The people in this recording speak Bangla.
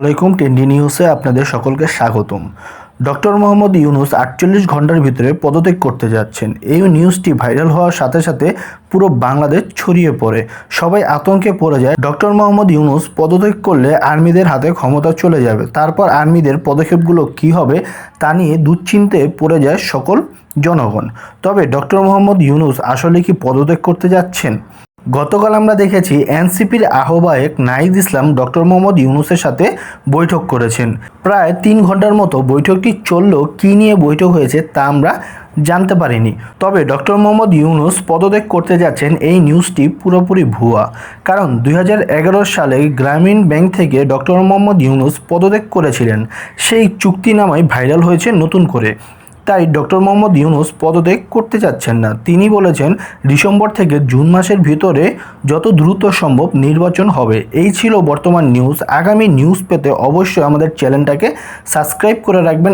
ওয়ালাইকুম টেন্ডি নিউজে আপনাদের সকলকে স্বাগতম। ডক্টর মোহাম্মদ ইউনুস আটচল্লিশ ঘণ্টার ভিতরে পদত্যাগ করতে যাচ্ছেন। এই নিউজটি ভাইরাল হওয়ার সাথে সাথে পুরো বাংলাদেশ ছড়িয়ে পড়ে। সবাই আতঙ্কে পড়ে যায়, ডক্টর মোহাম্মদ ইউনুস পদত্যাগ করলে আর্মিদের হাতে ক্ষমতা চলে যাবে। তারপর আর্মিদের পদক্ষেপগুলো কী হবে তা নিয়ে দুশ্চিন্তে পড়ে যায় সকল জনগণ। তবে ডক্টর মোহাম্মদ ইউনুস আসলে কি পদত্যাগ করতে যাচ্ছেন? গতকাল আমরা দেখেছি এনসিপির আহ্বায়ক নাহিদ ইসলাম ডক্টর মোহাম্মদ ইউনুসের সাথে বৈঠক করেছেন। প্রায় তিন ঘণ্টার মতো বৈঠকটি চলল, কী নিয়ে বৈঠক হয়েছে তা আমরা জানতে পারিনি। তবে ডক্টর মোহাম্মদ ইউনুস পদত্যাগ করতে যাচ্ছেন এই নিউজটি পুরোপুরি ভুয়া। কারণ দুই হাজার এগারো সালে গ্রামীণ ব্যাংক থেকে ডক্টর মোহাম্মদ ইউনুস পদত্যাগ করেছিলেন। সেই চুক্তিনামায় ভাইরাল হয়েছে নতুন করে। তাই ডক্টর মোহাম্মদ ইউনুস পদত্যাগ করতে চাচ্ছেন না। তিনি বলেছেন, ডিসেম্বর থেকে জুন মাসের ভিতরে যত দ্রুত সম্ভব নির্বাচন হবে। এই ছিল বর্তমান নিউজ। আগামী নিউজ পেতে অবশ্যই আমাদের চ্যানেলটাকে সাবস্ক্রাইব করে রাখবেন